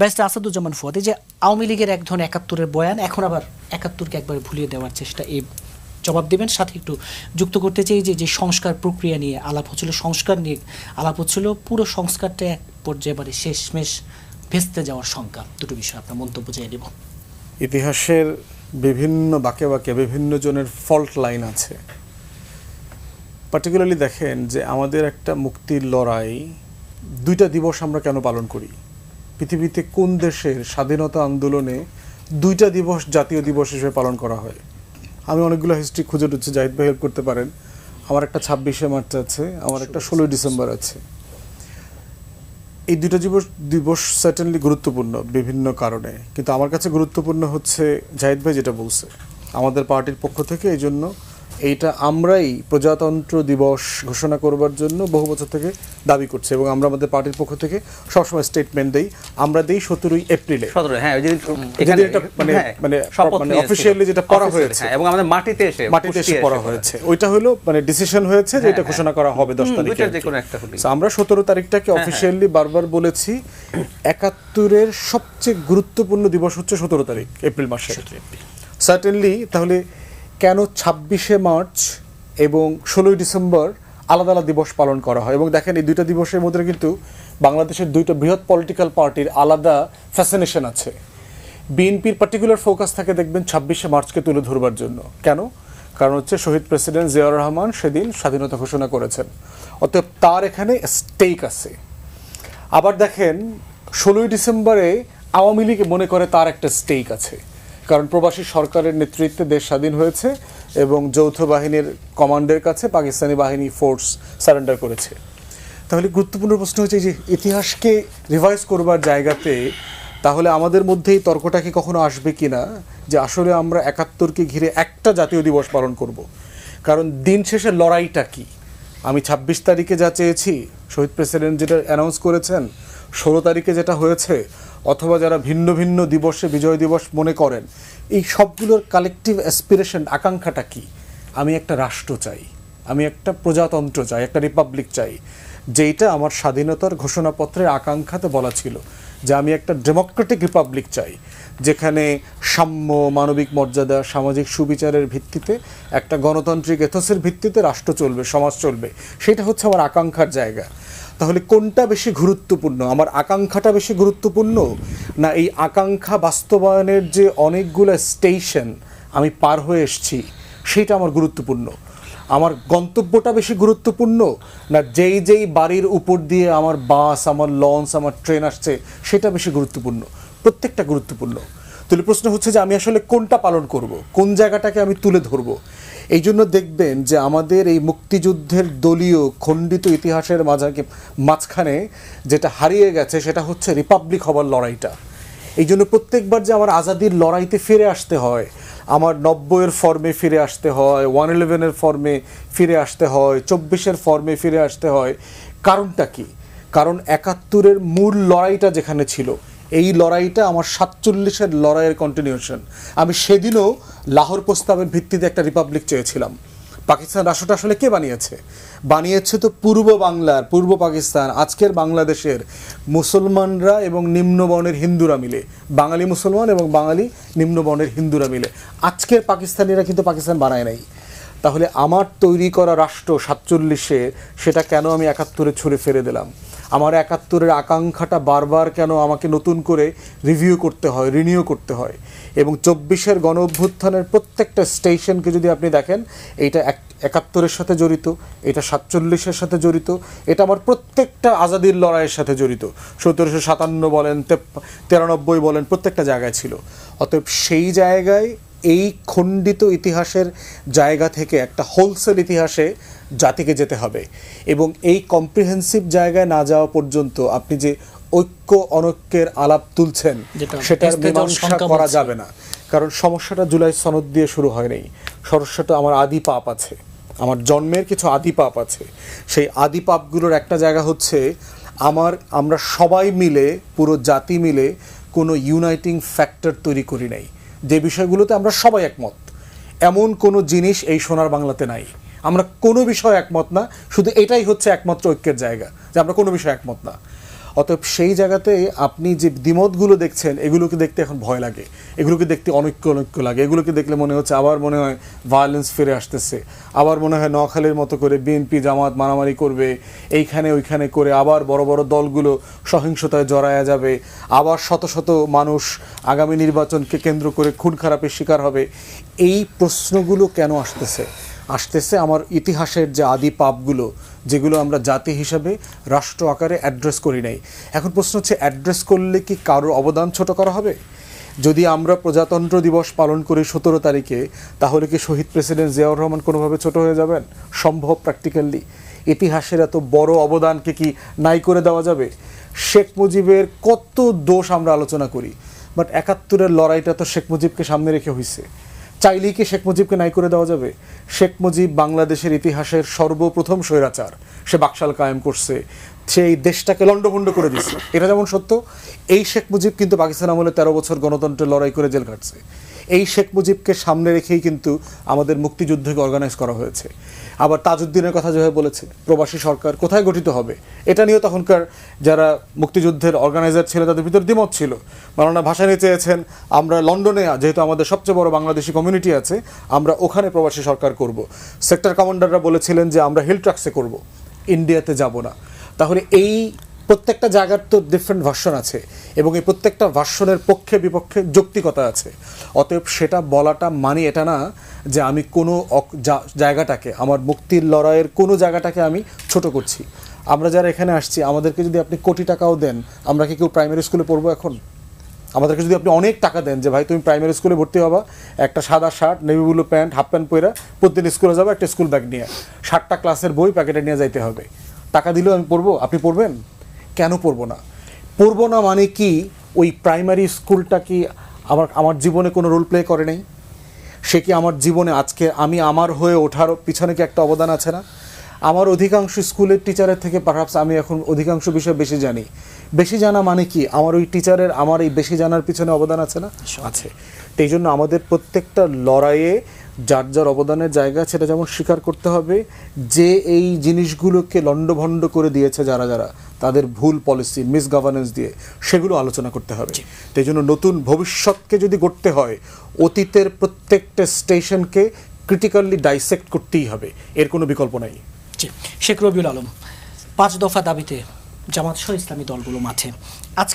Barrister Asaduzzaman Fuad যে আওয়ামী লীগের এক ধরনের একাত্তরের বয়ান, এখন আবার একাত্তরকে একবার ভুলিয়ে দেওয়ার চেষ্টা, এই জবাব দেবেন। সাথে একটু যুক্ত করতে চাই যে যে সংস্কার প্রক্রিয়া নিয়ে আলাপ হচ্ছিল, সংস্কার নিয়ে আলাপ হচ্ছিল, পুরো সংস্কারটা এক পর্যায়ে এবারে শেষমেশ ভেস্তে যাওয়ার শঙ্কা, দুটো বিষয় আপনার মন্তব্য চেয়ে নেব ইতিহাসের বিভিন্ন বাঁকে বাঁকে বিভিন্ন জনের ফল্ট লাইন আছে। পার্টিকুলারলি দেখেন যে আমাদের একটা মুক্তির লড়াই, দুইটা দিবস আমরা কেন পালন করি? পৃথিবীতে কোন দেশের স্বাধীনতা আন্দোলনে দুইটা দিবস জাতীয় দিবস হিসেবে পালন করা হয়? আমি অনেকগুলো হিস্ট্রি খুঁজে টুচ্ছে জাহিদ ভাই হেল্প করতে পারেন। আমার একটা ছাব্বিশে মার্চ আছে আমার একটা ষোলোই ডিসেম্বর আছে। এই দুটো দিবস দিবস সার্টেনলি গুরুত্বপূর্ণ বিভিন্ন কারণে। কিন্তু আমার কাছে গুরুত্বপূর্ণ হচ্ছে জাহিদ ভাই যেটা বলছে। আমাদের পার্টির পক্ষ থেকে এই জন্য এইটা আমরাই প্রজাতন্ত্র দিবস ঘোষণা করবার জন্য বহু বছর থেকে দাবি করছে এবং আমরা আমাদের পার্টির পক্ষ থেকে সবসময় স্টেটমেন্ট দেই। আমরা দেই সতেরোই এপ্রিলে। হ্যাঁ ওই যে এখানে এটা মানে হ্যাঁ, মানে মানে অফিসিয়ালি যেটা Officially, হয়েছে। হ্যাঁ, এবং আমাদের মাটিতে এসে মাটিতে এসে পড়া হয়েছে। ওইটা হলো মানে ডিসিশন হয়েছে যে হ্যাঁ, এটা হ্যাঁ। ঘোষণা করা হবে দশ তারিখে আমরা সতেরো তারিখটাকে হ্যাঁ, অফিসিয়ালি বারবার বলেছি একাত্তরের সবচেয়ে গুরুত্বপূর্ণ দিবস হচ্ছে সতেরো তারিখ এপ্রিল মাসে সার্টেনলি তাহলে কেন ছাব্বিশে মার্চ এবং ষোলোই ডিসেম্বর আলাদা আলাদা দিবস পালন করা হয়? এবং দেখেন, এই দুইটা দিবসের মধ্যে কিন্তু বাংলাদেশের দুইটা বৃহৎ পলিটিক্যাল পার্টির আলাদা ফ্যাসিনেশন আছে। বিএনপির পার্টিকুলার ফোকাস থাকে দেখবেন ছাব্বিশে মার্চকে তুলে ধরবার জন্য। কেন? কারণ হচ্ছে শহীদ প্রেসিডেন্ট জিয়াউর রহমান সেদিন স্বাধীনতা ঘোষণা করেছেন। অতএব তার এখানে স্টেক আছে। আবার দেখেন, ষোলোই ডিসেম্বরে আওয়ামী লীগ মনে করে তার একটা স্টেক আছে। কারণ প্রবাসী সরকারের নেতৃত্বে দেশ স্বাধীন হয়েছে এবং যৌথ বাহিনীর কমান্ডের কাছে পাকিস্তানি বাহিনী ফোর্স সারেন্ডার করেছে। তাহলে গুরুত্বপূর্ণ প্রশ্ন হচ্ছে যে ইতিহাসকে রিভাইজ করবার জায়গাতে তাহলে আমাদের মধ্যে এই তর্কটা কি কখনো আসবে কি না? যে আসলে আমরা একাত্তরকে ঘিরে একটা জাতীয় দিবস পালন করব। কারণ দিন শেষে লড়াইটা কি? আমি ছাব্বিশ তারিখে যা চেয়েছি, শহীদ প্রেসিডেন্ট যেটা অ্যানাউন্স করেছেন, ষোলো তারিখে যেটা হয়েছে অথবা যারা ভিন্ন ভিন্ন দিবসে বিজয় দিবস মনে করেন, এই সবগুলোর কালেকটিভ অ্যাসপিরেশন আকাঙ্ক্ষাটা কি? আমি একটা রাষ্ট্র চাই, আমি একটা প্রজাতন্ত্র চাই, একটা রিপাবলিক চাই, যেইটা আমার স্বাধীনতার ঘোষণাপত্রের আকাঙ্ক্ষাতে বলা ছিল যে আমি একটা ডেমোক্রেটিক রিপাবলিক চাই, যেখানে সাম্য, মানবিক মর্যাদা, সামাজিক সুবিচারের ভিত্তিতে, একটা গণতান্ত্রিক এথসের ভিত্তিতে রাষ্ট্র চলবে, সমাজ চলবে। সেটা হচ্ছে আমার আকাঙ্ক্ষার জায়গা। তাহলে কোনটা বেশি গুরুত্বপূর্ণ? আমার আকাঙ্ক্ষাটা বেশি গুরুত্বপূর্ণ? না এই আকাঙ্ক্ষা বাস্তবায়নের যে অনেকগুলো স্টেশন আমি পার হয়ে এসেছি, সেটা আমার গুরুত্বপূর্ণ? আমার গন্তব্যটা বেশি গুরুত্বপূর্ণ? না যেই যেই বাড়ির উপর দিয়ে আমার বাস, আমার লঞ্চ, আমার ট্রেন আসছে, সেটা বেশি গুরুত্বপূর্ণ? প্রত্যেকটা গুরুত্বপূর্ণ। তাহলে প্রশ্ন হচ্ছে যে আমি আসলে কোনটা পালন করব? কোন জায়গাটাকে আমি তুলে ধরবো? এই জন্য দেখবেন যে আমাদের এই মুক্তিযুদ্ধের দলীয় খণ্ডিত ইতিহাসের মাঝাকে মাঝখানে যেটা হারিয়ে গেছে সেটা হচ্ছে রিপাবলিক হবার লড়াইটা। এই জন্য প্রত্যেকবার যে আমার আজাদির লড়াইতে ফিরে আসতে হয়, আমার নব্বইয়ের ফর্মে ফিরে আসতে হয়, ওয়ান ইলেভেনের ফর্মে ফিরে আসতে হয়, চব্বিশের ফর্মে ফিরে আসতে হয়, কারণটা কি? কারণ একাত্তরের মূল লড়াইটা যেখানে ছিল এই লড়াইটা আমার সাতচল্লিশের লড়াইয়ের কন্টিনিউশন আমি সেদিনও লাহোর প্রস্তাবের ভিত্তিতে একটা রিপাবলিক চেয়েছিলাম। পাকিস্তান রাষ্ট্রটা আসলে কে বানিয়েছে? বানিয়েছে তো পূর্ব বাংলার, পূর্ব পাকিস্তান, আজকের বাংলাদেশের মুসলমানরা এবং নিম্নবর্ণের হিন্দুরা মিলে। বাঙালি মুসলমান এবং বাঙালি নিম্নবর্ণের হিন্দুরা মিলে। আজকের পাকিস্তানিরা কিন্তু পাকিস্তান বানায় নাই। তাহলে আমার তৈরি করা রাষ্ট্র সাতচল্লিশে, সেটা কেন আমি একাত্তরে ছুড়ে ফেলে দিলাম? আমার একাত্তরের আকাঙ্ক্ষাটা বারবার কেন আমাকে নতুন করে রিভিউ করতে হয় রিনিউ করতে হয়? এবং চব্বিশের গণ অভ্যুত্থানের প্রত্যেকটা স্টেশনকে যদি আপনি দেখেন এইটা এক, একাত্তরের সাথে জড়িত, এটা সাতচল্লিশের সাথে জড়িত, এটা আমার প্রত্যেকটা আজাদির লড়াইয়ের সাথে জড়িত। সতেরোশো সাতান্ন বলেন তিরানব্বই বলেন, প্রত্যেকটা জায়গায় ছিল। অতএব সেই জায়গায় এই খণ্ডিত ইতিহাসের জায়গা থেকে একটা হোলসেল ইতিহাসে জাতিকে যেতে হবে এবং এই কম্প্রিহেন্সিভ জায়গায় না যাওয়া পর্যন্ত আপনি যে ঐক্য অনৈক্যের আলাপ তুলছেন সেটার মীমাংসা করা যাবে না। কারণ সমস্যাটা জুলাই সনদ দিয়ে শুরু হয়নি সমস্যাটা আমার আদি পাপ আছে। আমার জন্মের কিছু আদি পাপ আছে। সেই আদি পাপগুলোর একটা জায়গা হচ্ছে আমার আমরা সবাই মিলে পুরো জাতি মিলে কোনো ইউনাইটিং ফ্যাক্টর তৈরি করি নাই। যে বিষয়গুলোতে আমরা সবাই একমত, এমন কোনো জিনিস এই সোনার বাংলাতে নাই। আমরা কোনো বিষয়ে একমত না, শুধু এটাই হচ্ছে একমাত্র ঐক্যের জায়গা, যে আমরা কোনো বিষয়ে একমত না। অতএব সেই জায়গাতে আপনি যে দ্বিমতগুলো দেখছেন, এগুলোকে দেখতে এখন ভয় লাগে। এগুলোকে দেখতে অনৈক্য অনৈক্য লাগে। এগুলোকে দেখলে মনে হচ্ছে আবার মনে হয় ভায়োলেন্স ফিরে আসতেছে। আবার মনে হয় নখালের মতো করে বিএনপি জামাত মারামারি করবে। এইখানে ওইখানে করে আবার বড় বড় দলগুলো সহিংসতায় জড়ায়া যাবে। আবার শত শত মানুষ আগামী নির্বাচনকে কেন্দ্র করে খুন খারাপের শিকার হবে। এই প্রশ্নগুলো কেন আসতেছে? আসতেছে আমার ইতিহাসের যে আদি পাপগুলো, যেগুলো আমরা জাতি হিসাবে রাষ্ট্র আকারে অ্যাড্রেস করি নাই। এখন প্রশ্ন হচ্ছে অ্যাড্রেস করলে কি কারোর অবদান ছোট করা হবে? যদি আমরা প্রজাতন্ত্র দিবস পালন করি সতেরো তারিখে, তাহলে কি শহীদ প্রেসিডেন্ট জিয়াউর রহমান কোনোভাবে ছোট হয়ে যাবেন? সম্ভব প্র্যাকটিক্যালি ইতিহাসের এত বড় অবদানকে কি নাই করে দেওয়া যাবে? শেখ মুজিবের কত দোষ আমরা আলোচনা করি বাট একাত্তরের লড়াইটা তো শেখ মুজিবকে সামনে রেখে হয়েছে চাইলেই কি শেখ মুজিবকে নাই করে দেওয়া যাবে? শেখ মুজিব বাংলাদেশের ইতিহাসের সর্বপ্রথম স্বৈরাচার। সে বাকশাল কায়েম করছে। সে এই দেশটাকে লণ্ডভণ্ড করে দিচ্ছে এটা যেমন সত্য, এই শেখ মুজিব কিন্তু পাকিস্তান আমলে তেরো বছর গণতন্ত্রের লড়াই করে জেল কাটছে এই শেখ মুজিবকে সামনে রেখেই কিন্তু আমাদের মুক্তিযুদ্ধকে অর্গানাইজ করা হয়েছে। আবার তাজউদ্দিনের কথা যেভাবে বলেছে, প্রবাসী সরকার কোথায় গঠিত হবে? এটা নিয়েও তখনকার যারা মুক্তিযুদ্ধের অর্গানাইজার ছিল, তাদের ভিতর দ্বিমত ছিল। মারানা ভাসানি চেয়েছেন, আমরা লন্ডনে, যেহেতু আমাদের সবচেয়ে বড় বাংলাদেশি কমিউনিটি আছে, আমরা ওখানে প্রবাসী সরকার করব। সেক্টর কমান্ডাররা বলেছিলেন যে, আমরা হিল ট্রাক্সে করব। ইন্ডিয়াতে যাব না। তাহলে এই প্রত্যেকটা জায়গার তো ডিফারেন্ট ভার্সন আছে এবং এই প্রত্যেকটা ভার্সনের পক্ষে বিপক্ষে যৌক্তিকতা আছে। অতএব সেটা বলাটা মানে এটা না যে আমি কোনো জায়গাটাকে, আমার মুক্তির লড়াইয়ের কোনো জায়গাটাকে আমি ছোট করছি। আমরা যারা এখানে আসছি, আমাদেরকে যদি আপনি কোটি টাকাও দেন, আমরা কি কেউ প্রাইমারি স্কুলে পড়ব এখন? আমাদেরকে যদি আপনি অনেক টাকা দেন যে, ভাই, তুমি প্রাইমারি স্কুলে ভর্তি হবা, একটা সাদা shirt navy blue pant half pant পরে প্রতিদিন স্কুলে যাব, একটা স্কুল ব্যাগ নিয়ে। ষাটটা ক্লাসের বই প্যাকেটে নিয়ে যাইতে হবে। টাকা দিলেও আমি পড়ব? আপনি পড়বেন? কেন পড়ব না? পড়ব না মানে কি ওই প্রাইমারি স্কুলটা কি আমার আমার জীবনে কোনো রোল প্লে করে নাই? সে কি আমার জীবনে আজকে আমি আমার হয়ে ওঠার পিছনে কি একটা অবদান আছে না? আমার অধিকাংশ স্কুলের টিচারের থেকে পারহাপস আমি এখন অধিকাংশ বিষয়ে বেশি জানি। বেশি জানা মানে কি? আমার ওই টিচারের আমার এই বেশি জানার পিছনে অবদান আছে না? আছে। তো এই জন্য আমাদের প্রত্যেকটা লড়াইয়ে যার যার অবদানের জায়গা সেটা যেমন স্বীকার করতে হবে যে এই জিনিসগুলোকে লণ্ডভণ্ড করে দিয়েছে যারা যারা তাদের ভুল পলিসি মিস গভর্নেন্স দিয়ে সেগুলো আলোচনা করতে হবে। তো এই জন্য নতুন ভবিষ্যৎকে যদি গড়তে হয় অতীতের প্রত্যেকটা স্টেশনকে ক্রিটিক্যালি ডাইসেক্ট করতেই হবে। এর কোনো বিকল্প নাই। জি। শেখ রবিউল আলম পাঁচ দফা দাবিতে জামাত সহ ইসলামী দলগুলো মাঠে। আজকে